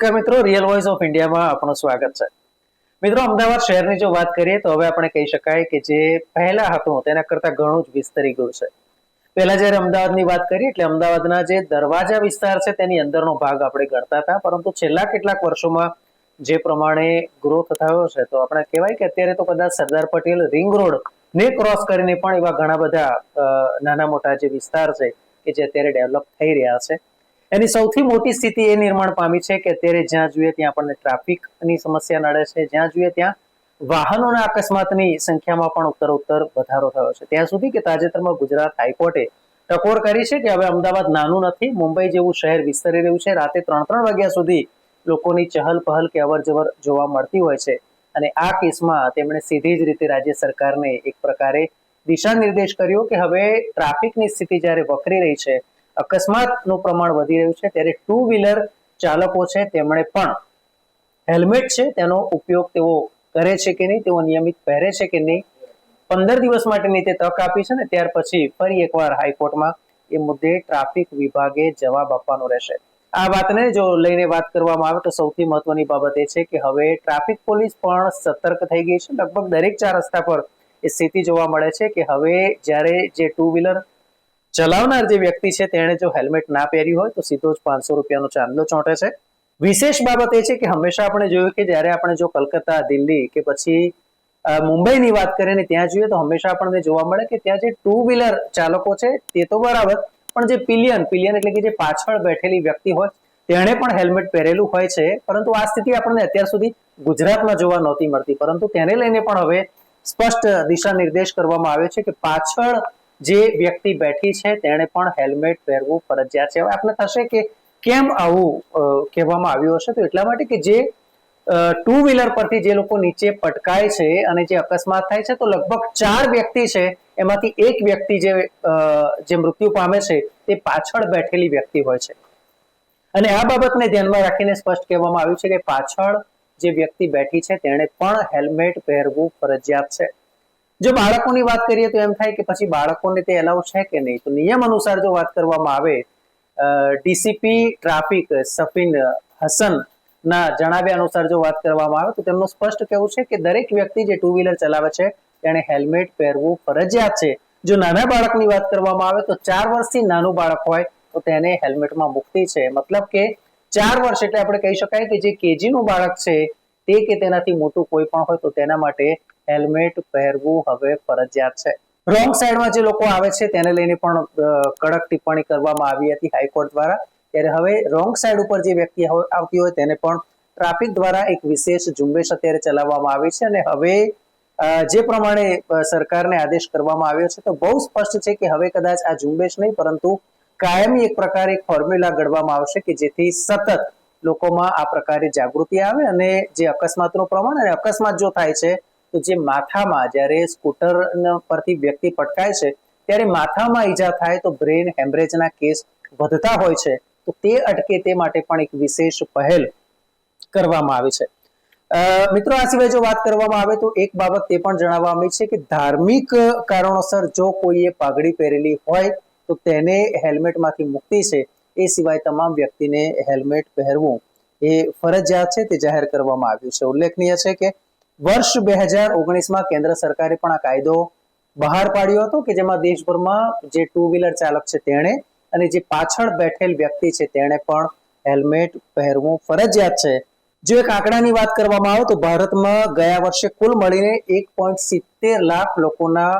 નમસ્કાર મિત્રો real voice of ઇન્ડિયામાં આપનું સ્વાગત છે. મિત્રો, અમદાવાદ શહેરની જો વાત કરીએ તો હવે આપણે કહી શકાય કે જે પહેલા હતું, તેના કરતા ઘણું જ વિસ્તરી ગયું છે. પહેલા જ્યારે અમદાવાદની વાત કરીએ એટલે અમદાવાદના જે દરવાજા વિસ્તાર છે, તેની અંદરનો ભાગ આપણે ગણતા હતા. પરંતુ છેલ્લા કેટલાક વર્ષોમાં જે પ્રમાણે ગ્રોથ થયો છે, તો આપણે કહેવાય કે અત્યારે તો કદાચ સરદાર પટેલ રિંગ રોડ ને ક્રોસ કરીને પણ એવા ઘણા બધા નાના મોટા જે વિસ્તાર છે, કે જે અત્યારે ડેવલપ થઈ રહ્યા છે. એની સૌથી મોટી સ્થિતિ એ નિર્માણ પામી છે કે અત્યારે જ્યાં જોઈએ ત્યાં આપણને ટ્રાફિકની સમસ્યા નડે છે. જ્યાં જોઈએ ત્યાં વાહનોના અકસ્માતની સંખ્યામાં પણ ઉત્તરોત્તર વધારો થયો છે. ત્યાં સુધી કે તાજેતરમાં ગુજરાત હાઈકોર્ટે ટકોર કરી છે કે હવે અમદાવાદ નાનું નથી, મુંબઈ જેવું શહેર વિસ્તરી રહ્યું છે. રાતે ત્રણ ત્રણ વાગ્યા સુધી લોકોની ચહલ પહલ કે અવર જવર જોવા મળતી હોય છે અને આ કેસમાં તેમણે સીધી જ રીતે રાજ્ય સરકારને એક પ્રકારે દિશા નિર્દેશ કર્યો કે હવે ટ્રાફિકની સ્થિતિ જ્યારે વકરી રહી છે અકસ્માતનું પ્રમાણ વધી રહ્યું છે. ત્યારે ટુ વ્હીલર ચાલકો છે, તેમણે પણ હેલ્મેટ છે, તેનો ઉપયોગ તેઓ કરે છે કે નહીં, તેઓ નિયમિત પહેરે છે કે નહીં, પંદર દિવસ માટેની તે તક આપી છે ને, ત્યાર પછી ફરી એકવાર હાઈકોર્ટમાં એ મુદ્દે ટ્રાફિક વિભાગે જવાબ આપવાનો રહેશે. આ વાતને જો લઈને વાત કરવામાં આવે તો સૌથી મહત્વની બાબત એ છે કે હવે ટ્રાફિક પોલીસ પણ સતર્ક થઈ ગઈ છે. લગભગ દરેક ચાર રસ્તા પર એ સ્થિતિ જોવા મળે છે કે હવે જ્યારે જે ટુ વ્હીલર ચલાવનાર જે વ્યક્તિ છે, તેણે જો હેલ્મેટ ના પહેર્યું હોય, તો સીધો જ પાંચસો રૂપિયાનો ચાંદલો ચોંટે છે. વિશેષ બાબત એ છે કે હંમેશા આપણે જોયું કે જ્યારે આપણે જો કલકત્તા, દિલ્હી કે પછી મુંબઈની વાત કરીએ ને ત્યાં જોઈએ તો હંમેશા આપણને જોવા મળે કે ત્યાં જે ટુ વ્હીલર ચાલકો છે, તે તો બરાબર, પણ જે પિલિયન પિલિયન એટલે કે જે પાછળ બેઠેલી વ્યક્તિ હોય, તેણે પણ હેલ્મેટ પહેરેલું હોય છે. પરંતુ આ સ્થિતિ આપણને અત્યાર સુધી ગુજરાતમાં જોવા નહોતી મળતી. પરંતુ તેને લઈને પણ હવે સ્પષ્ટ દિશા નિર્દેશ કરવામાં આવ્યો છે કે પાછળ જે વ્યક્તિ બેઠી છે તેણે પણ હેલ્મેટ પહેરવું ફરજિયાત છે. હવે આપણે થશે કે કેમ આવું કહેવામાં આવ્યું હશે? તો એટલા માટે કે જે ટુ વ્હીલર પરથી જે લોકો નીચે પટકાય છે અને જે અકસ્માત થાય છે, તો લગભગ ચાર વ્યક્તિ છે, એમાંથી એક વ્યક્તિ જે જે મૃત્યુ પામે છે, તે પાછળ બેઠેલી વ્યક્તિ હોય છે. અને આ બાબતને ધ્યાનમાં રાખીને સ્પષ્ટ કહેવામાં આવ્યું છે કે પાછળ જે વ્યક્તિ બેઠી છે, તેણે પણ હેલ્મેટ પહેરવું ફરજિયાત છે. જો બાળકોની વાત કરીએ તો એમ થાય કે પછી બાળકોને તે એલાઉ છે કે નહીં? તો નિયમ અનુસાર જો વાત કરવામાં આવે ડીસીપી ટ્રાફિક સફીન હસન ના જણાવ્યા અનુસાર જો વાત કરવામાં આવે તો તેમનું સ્પષ્ટ કહેવું છે કે દરેક વ્યક્તિ જે ટુ વ્હીલર ચલાવે છે, તેણે હેલ્મેટ પહેરવું ફરજિયાત છે. જો નાના બાળકની વાત કરવામાં આવે તો ચાર વર્ષથી નાનું બાળક હોય તો તેને હેલ્મેટમાં મુક્તિ છે. મતલબ કે ચાર વર્ષ એટલે આપણે કહી શકાય કે જે કેજીનું બાળક છે તે કે તેનાથી મોટું કોઈ પણ હોય તો તેના માટે હેલ્મેટ પહેરવું હવે ફરજિયાત છે. રોંગ સાઈડમાં જે લોકો આવે છે, તેને લઈને પણ કડક ટિપ્પણી કરવામાં આવી હતી હાઈકોર્ટ દ્વારા. ત્યારે હવે રોંગ સાઈડ ઉપર જે વ્યક્તિ આવતી હોય તેને પણ ટ્રાફિક દ્વારા એક વિશેષ ઝુંબેશ અત્યારે ચલાવવામાં આવી છે અને હવે જે પ્રમાણે સરકારને આદેશ કરવામાં આવ્યો છે તો બહુ સ્પષ્ટ છે કે હવે કદાચ આ ઝુંબેશ નહીં, પરંતુ કાયમી એક પ્રકારે એક ફોર્મ્યુલા ઘડવામાં આવશે કે જેથી સતત લોકોમાં આ પ્રકારે જાગૃતિ આવે અને જે અકસ્માતનું પ્રમાણ અને અકસ્માત જો થાય છે તો જે માથામાં જ્યારે સ્કૂટર પરથી વ્યક્તિ પટકાય છે, ત્યારે માથામાં ઈજા થાય તો બ્રેન હેમરેજના કેસ વધતા હોય છે. તો તે અટકે તે માટે પણ એક વિશેષ પહેલ કરવામાં આવી છે. મિત્રો, આ સિવાય જો વાત કરવામાં આવે તો એક બાબત તે પણ જણાવવામાં આવી છે કે ધાર્મિક કારણોસર જો કોઈએ પાઘડી પહેરેલી હોય તો તેને હેલ્મેટમાંથી મુક્તિ છે. એ સિવાય તમામ વ્યક્તિને હેલ્મેટ પહેરવું એ ફરજિયાત છે તે જાહેર કરવામાં આવ્યું છે. ઉલ્લેખનીય છે કે વર્ષ બે હજાર ઓગણીસમાં કેન્દ્ર સરકારે પણ આ કાયદો બહાર પાડ્યો હતો કે જેમાં દેશભરમાં જે ટુ વ્હીલર ચાલક છે તેણે અને જે પાછળ બેઠેલ વ્યક્તિ છે તેણે પણ હેલ્મેટ પહેરવું ફરજિયાત છે. જો એક આંકડાની વાત કરવામાં આવે તો ભારતમાં ગયા વર્ષે કુલ મળીને એક પોઈન્ટ સિત્તેર લાખ લોકોના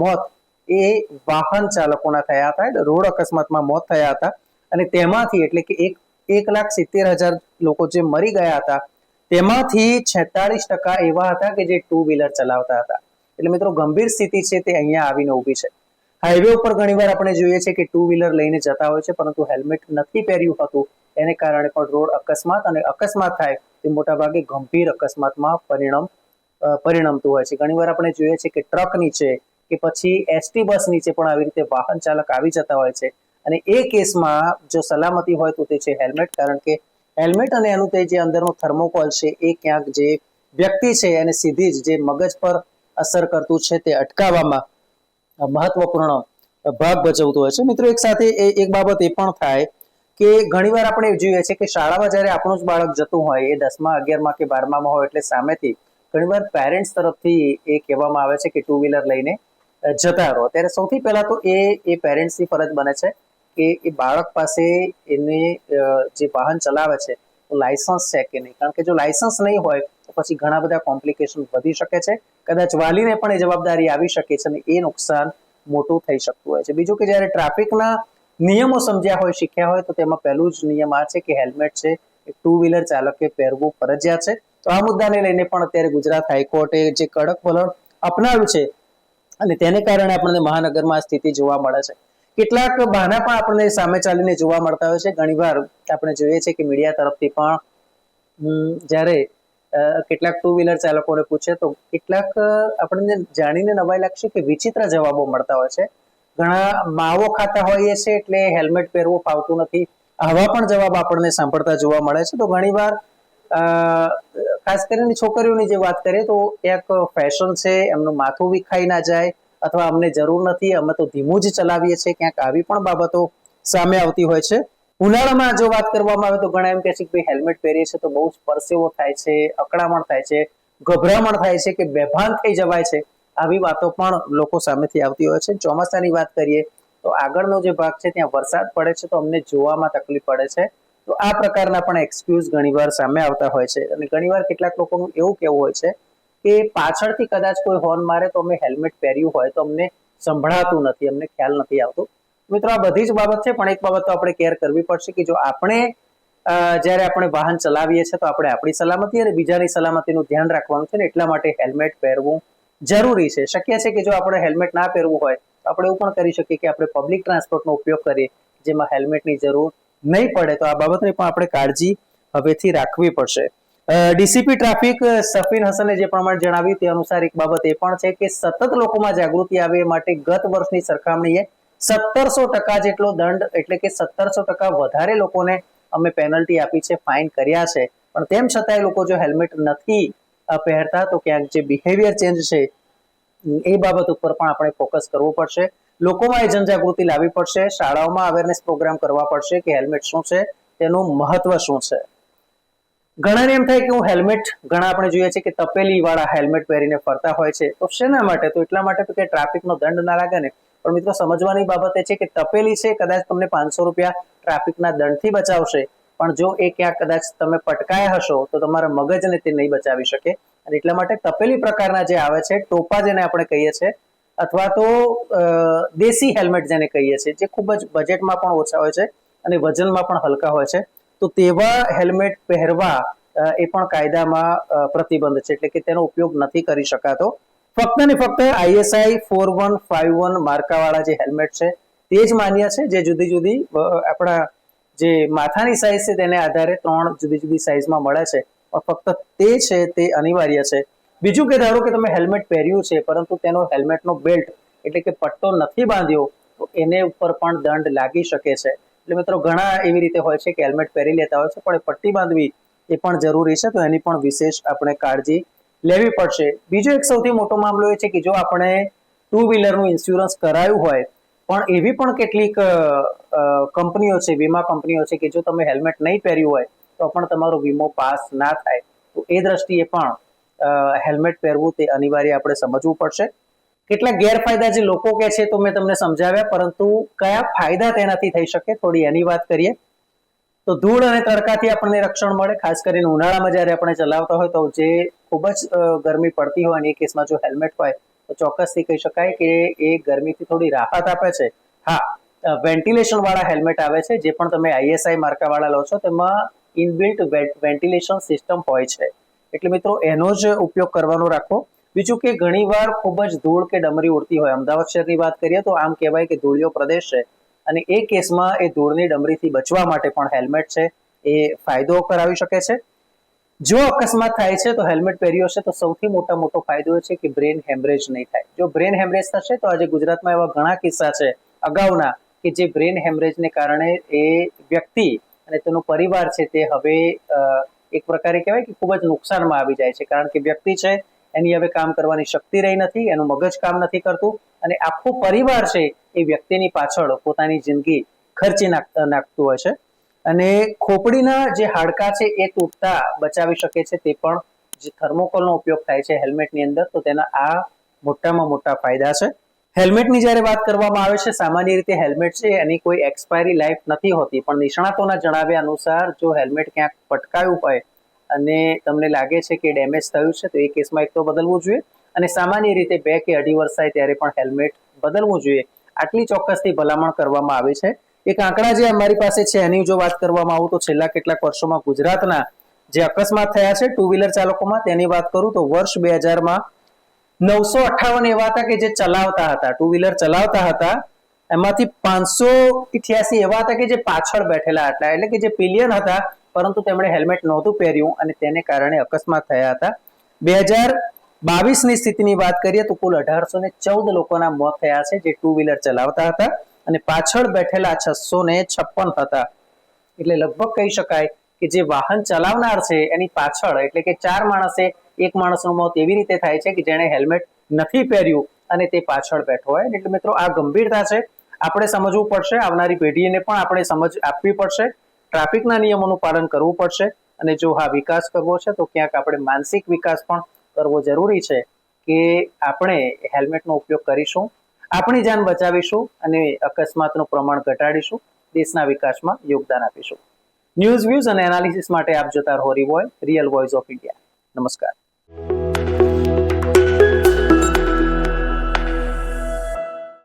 મોત એ વાહન ચાલકોના થયા હતા. રોડ અકસ્માતમાં મોત થયા હતા. અને તેમાંથી એટલે કે એક એક લાખ સિત્તેર હજાર લોકો જે મરી ગયા હતા તેમાંથી છેતાળીસ ટકા એવા હતા કે જે ટુ વ્હીલર ચલાવતા હતા. એટલે મિત્રો ગંભીર સ્થિતિ છે તે અહીંયા આવીને ઊભી છે. હાઈવે ઉપર ઘણીવાર આપણે જોઈએ છે કે ટુ વ્હીલર લઈને જતા હોય છે, પરંતુ હેલ્મેટ નથી પહેર્યું હતું. એને કારણે પણ રોડ અકસ્માત અને અકસ્માત થાય તે મોટાભાગે ગંભીર અકસ્માતમાં પરિણામ પરિણમતું હોય છે. ઘણીવાર આપણે જોઈએ છે કે ટ્રક નીચે કે પછી એસટી બસ નીચે પણ આવી રીતે વાહન ચાલક આવી જતા હોય છે. અને એ કેસમાં જો સલામતી હોય તો તે છે હેલ્મેટ કારણ કે હેલ્મેટ અને એનું તે જે અંદરનું થર્મોકોલ છે, એ ક્યાંક જે વ્યક્તિ છે, એને સીધી જ જે મગજ પર અસર કરતું છે, તે અટકાવવામાં મહત્વપૂર્ણ ભાગ ભજવતો હોય છે. મિત્રો, એક સાથે એક બાબત એ પણ થાય કે ઘણીવાર આપણે જોઈએ છે કે શાળામાં જ્યારે આપણું જ બાળક જતું હોય, એ દસમા, અગિયારમાં કે બારમામાં હોય એટલે સામેથી ઘણીવાર પેરેન્ટ્સ તરફથી એ કહેવામાં આવે છે કે ટુ વ્હીલર લઈને જતા રહો. ત્યારે સૌથી પહેલા તો એ એ પેરેન્ટ્સની ફરજ બને છે કે એ બાળક પાસે એને જે વાહન ચલાવે છે લાયસન્સ છે કે નહીં? કારણ કે જો લાયસન્સ નહીં હોય, તો પછી ઘણા બધા કોમ્પ્લિકેશન વધી શકે છે. કદાચ વાલીને પણ એ જવાબદારી આવી શકે છે અને એ નુકસાન મોટું થઈ શકતું હોય છે. બીજું કે જ્યારે ટ્રાફિકના નિયમો સમજ્યા હોય, શીખ્યા હોય, તો તેમાં પહેલું જ નિયમ આ છે કે હેલ્મેટ છે, એ ટુ વ્હીલર ચાલકે પહેરવું ફરજિયાત છે. તો આ મુદ્દાને લઈને પણ અત્યારે ગુજરાત હાઈકોર્ટે જે કડક વલણ અપનાવ્યું છે અને તેને કારણે આપણને મહાનગરમાં સ્થિતિ જોવા મળે છે. કેટલાક બહાના પણ આપણને સામે ચાલીને જોવા મળતા હોય છે. ઘણીવાર આપણે જોઈએ છે કે મીડિયા તરફથી પણ જ્યારે કેટલાક ટુ વ્હીલર ચાલકોને પૂછે તો કેટલાક આપણને જાણીને નવાઈ લાગશે કે વિચિત્ર જવાબો મળતા હોય છે. ઘણા માવો ખાતા હોઈએ છે એટલે હેલ્મેટ પહેરવું ફાવતું નથી. આવા પણ જવાબ આપણને સાંભળતા જોવા મળે છે. તો ઘણીવાર ખાસ કરીને છોકરીઓની જે વાત કરીએ તો એક ફેશન છે, એમનું માથું વિખાઈ ના જાય અથવા અમને જરૂર નથી, અમે તો ધીમું જ ચલાવીએ છીએ, ક્યાંક આવી પણ બાબતો સામે આવતી હોય છે. ઉનાળામાં જો વાત કરવામાં આવે તો ઘણા એમ કહે છે કે ભાઈ હેલ્મેટ પહેરીએ છીએ તો બહુ જ પરસેવો થાય છે, અકળામણ થાય છે, ગભરામણ થાય છે કે બેભાન થઈ જવાય છે. આવી વાતો પણ લોકો સામેથી આવતી હોય છે. ચોમાસાની વાત કરીએ તો આગળનો જે ભાગ છે ત્યાં વરસાદ પડે છે તો અમને જોવામાં તકલીફ પડે છે. તો આ પ્રકારના પણ એક્સક્યુઝ ઘણીવાર સામે આવતા હોય છે અને ઘણીવાર કેટલાક લોકોનું એવું કેવું હોય છે કે પાછળથી કદાચ કોઈ હોર્ન મારે તો અમે હેલ્મેટ પહેર્યું હોય તો અમને સંભળાતું નથી, અમને ખ્યાલ નથી આવતો. મિત્રો, આ બધી જ બાબત છે, પણ એક બાબત તો આપણે કેર કરવી પડશે કે જો આપણે જ્યારે આપણે વાહન ચલાવીએ છીએ તો આપણે આપણી સલામતી અને બીજાની સલામતીનું ધ્યાન રાખવાનું છે ને એટલા માટે હેલ્મેટ પહેરવું જરૂરી છે. શક્ય છે કે જો આપણે હેલ્મેટ ના પહેરવું હોય તો આપણે એવું પણ કરી શકીએ કે આપણે પબ્લિક ટ્રાન્સપોર્ટનો ઉપયોગ કરીએ, જેમાં હેલ્મેટની જરૂર નહીં પડે. તો આ બાબતની પણ આપણે કાળજી હવેથી રાખવી પડશે. ડીસીપી ટ્રાફિક સફીન હસને જે પ્રમાણે જણાવ્યું તે અનુસાર એક બાબત એ પણ છે કે સતત લોકોમાં જાગૃતિ આવે માટે ગત વર્ષની સરખામણીએ સત્તરસો ટકા જેટલો દંડ એટલે કે સત્તરસો ટકા વધારે લોકોને અમે પેનલ્ટી આપી છે, ફાઇન કર્યા છે. પણ તેમ છતાંય લોકો જો હેલ્મેટ નથી પહેરતા તો ક્યાંક જે બિહેવિયર ચેન્જ છે એ બાબત ઉપર પણ આપણે ફોકસ કરવું પડશે. લોકોમાં એ જનજાગૃતિ લાવવી પડશે. શાળાઓમાં અવેરનેસ પ્રોગ્રામ કરવા પડશે કે હેલ્મેટ શું છે, તેનું મહત્વ શું છે. ઘણાને એમ થાય કે હું હેલ્મેટ ઘણા આપણે જોઈએ છે કે તપેલી વાળા હેલ્મેટ પહેરીને ફરતા હોય છે. તો શેના માટે? તો એટલા માટે કે ટ્રાફિકનો દંડ ના લાગે ને. પણ મિત્રો, સમજવાની બાબત એ છે કે તપેલી છે કદાચ તમને પાંચસો રૂપિયા ટ્રાફિકના દંડથી બચાવશે. પણ જો એ ક્યાંક કદાચ તમે પટકાયા હશો, તો તમારા મગજને તે નહીં બચાવી શકે. અને એટલા માટે તપેલી પ્રકારના જે આવે છે, ટોપા જેને આપણે કહીએ છીએ અથવા તો દેશી હેલ્મેટ જેને કહીએ છીએ જે ખૂબ જ બજેટમાં પણ ઓછા હોય છે અને વજનમાં પણ હલકા હોય છે. તો તેવા હેલ્મેટ પહેરવા એ પણ કાયદામાં પ્રતિબંધ છે. એટલે કે તેનો ઉપયોગ નથી કરી શકાતો. ફક્ત ને ફક્ત ISI four one five one માર્કાવાળા જે હેલ્મેટ છે, તે જ માન્ય છે, જે જુદી જુદી આપણા જે માથાની સાઇઝ છે તેને આધારે ત્રણ જુદી જુદી સાઇઝમાં મળે છે. ફક્ત તે છે, તે અનિવાર્ય છે. બીજું કે ધારો કે તમે હેલ્મેટ પહેર્યું છે, પરંતુ તેનો હેલ્મેટનો બેલ્ટ એટલે કે પટ્ટો નથી બાંધ્યો, તો એને ઉપર પણ દંડ લાગી શકે છે. એટલે મિત્રો ઘણા એવી રીતે હોય છે કે હેલ્મેટ પહેરી લેતા હોય છે, પણ પટ્ટી બાંધવી એ પણ જરૂરી છે, તો એની પણ વિશેષ આપણે કાળજી લેવી પડશે. બીજો એક સૌથી મોટો મામલો એ છે કે જો આપણે ટુ વ્હીલરનું ઇન્સ્યોરન્સ કરાયું હોય, પણ એવી પણ કેટલીક કંપનીઓ છે, વીમા કંપનીઓ છે કે જો તમે હેલ્મેટ નહીં પહેર્યું હોય, તો પણ તમારો વીમો પાસ ના થાય. તો એ દ્રષ્ટિએ પણ હેલ્મેટ પહેરવું તે અનિવાર્ય આપણે સમજવું પડશે. કેટલાક ગેરફાયદા જે લોકો કે છે તો મેં તમને સમજાવ્યા, પરંતુ કયા ફાયદા તેનાથી થઈ શકે થોડી એની વાત કરીએ. તો ધૂળ અને તડકાથી આપણને રક્ષણ મળે, ખાસ કરીને ઉનાળામાં જ્યારે આપણે ચલાવતા હોય તો જે ખૂબ જ ગરમી પડતી હોય અને એ કેસમાં જો હેલ્મેટ હોય, તો ચોક્કસથી કહી શકાય કે એ ગરમીથી થોડી રાહત આપે છે. હા વેન્ટિલેશન વાળા હેલ્મેટ આવે છે, જે પણ તમે આઈએસઆઈ માર્કા વાળા લો છો, તેમાં ઇનબિલ્ટ વેન્ટિલેશન સિસ્ટમ હોય છે. એટલે મિત્રો એનો જ ઉપયોગ કરવાનો રાખો. બીજું કે ઘણીવાર ખૂબ જ ધૂળ કે ડમરી ઉડતી હોય. અમદાવાદ શહેરની વાત કરીએ તો આમ કહેવાય કે ધૂળિયો પ્રદેશ છે અને એ કેસમાં એ ધૂળની ડમરીથી બચવા માટે પણ હેલ્મેટ છે. એ ફાયદો કરાવી શકે છે. જો અકસ્માત થાય છે તો હેલ્મેટ પહેર્યો છે તો સૌથી મોટા મોટો ફાયદો એ છે કે બ્રેન હેમરેજ નહીં થાય. જો બ્રેન હેમરેજ થશે તો આજે ગુજરાતમાં એવા ઘણા કિસ્સા છે અગાઉના કે જે બ્રેન હેમરેજને કારણે એ વ્યક્તિ અને તેનો પરિવાર છે તે હવે એક પ્રકારે કહેવાય કે ખૂબ જ નુકસાનમાં આવી જાય છે. કારણ કે વ્યક્તિ છે એની હવે કામ કરવાની શક્તિ રહી નથી, એનું મગજ કામ નથી કરતું અને આખો પરિવાર છે એ વ્યક્તિની પાછળ પોતાની જિંદગી ખર્ચી નાખ, નાખતું હોય છે. અને ખોપડીના જે હાડકા છે એ તૂટતા બચાવી શકે છે તે પણ જે થર્મોકોલનો ઉપયોગ થાય છે હેલ્મેટની અંદર, તો તેના આ મોટામાં મોટા ફાયદા છે. હેલ્મેટની જ્યારે વાત કરવામાં આવે છે, સામાન્ય રીતે હેલ્મેટ છે, એની કોઈ એક્સપાયરી લાઈફ નથી હોતી, પણ નિષ્ણાતોના જણાવ્યા અનુસાર જો હેલ્મેટ ક્યાંક પટકાયું હોય અને તમને લાગે છે કે ડેમેજ થયું છે, તો એ કેસમાં એક તો બદલવું જોઈએ અને સામાન્ય રીતે બે કે અઢી વર્ષ થાય ત્યારે પણ હેલ્મેટ બદલવું જોઈએ. આટલી ચોક્કસથી ભલામણ કરવામાં આવી છે. એક આંકડા જે અમારી પાસે છે, એની જો વાત કરવામાં આવું તો છેલ્લા કેટલાક વર્ષોમાં ગુજરાતના જે અકસ્માત થયા છે ટુ વ્હીલર ચાલકોમાં, તેની વાત કરું તો વર્ષ બે હજારમાં નવસો અઠાવન એવા હતા કે જે ચલાવતા હતા ટુ વ્હીલર ચલાવતા હતા. એમાંથી પાંચસો અઠ્યાસી એવા હતા કે જે પાછળ બેઠેલા હતા, એટલે કે જે પિલિયન હતા પરંતુ તેમણે હેલ્મેટ નહોતું પહેર્યું અને તેને કારણે અકસ્માત થયા હતા. બે હજાર બાવીસની સ્થિતિની વાત કરીએ તો કુલ અઢારસો ને ચૌદ લોકોના મોત થયા છે, જે ટુ વ્હીલર ચલાવતા હતા અને પાછળ બેઠેલા છસો ને છપ્પન હતા. એટલે લગભગ કહી શકાય કે જે વાહન ચલાવનાર છે, એની પાછળ એટલે કે ચાર માણસે એક માણસનું મોત એવી રીતે થાય છે કે જેણે હેલ્મેટ નથી પહેર્યું અને તે પાછળ બેઠો હોય. એટલે મિત્રો, આ ગંભીરતા છે. આપણે સમજવું પડશે, આવનારી પેઢીને પણ આપણે સમજ આપવી પડશે. ટ્રાફિકના નિયમોનું પાલન કરવું પડશે અને જો હા વિકાસ કરવો છે, તો ક્યાંક આપણે માનસિક વિકાસ પણ કરવો જરૂરી છે કે આપણે હેલ્મેટનો ઉપયોગ કરીશું, આપણી જાન બચાવીશું અને અકસ્માતનું પ્રમાણ ઘટાડીશું, દેશના વિકાસમાં યોગદાન આપીશું. ન્યૂઝ વ્યૂઝ અને એનાલિસિસ માટે આપ જોતા રહો રિવોય રિયલ વોઇસ ઓફ ઇન્ડિયા નમસ્કાર.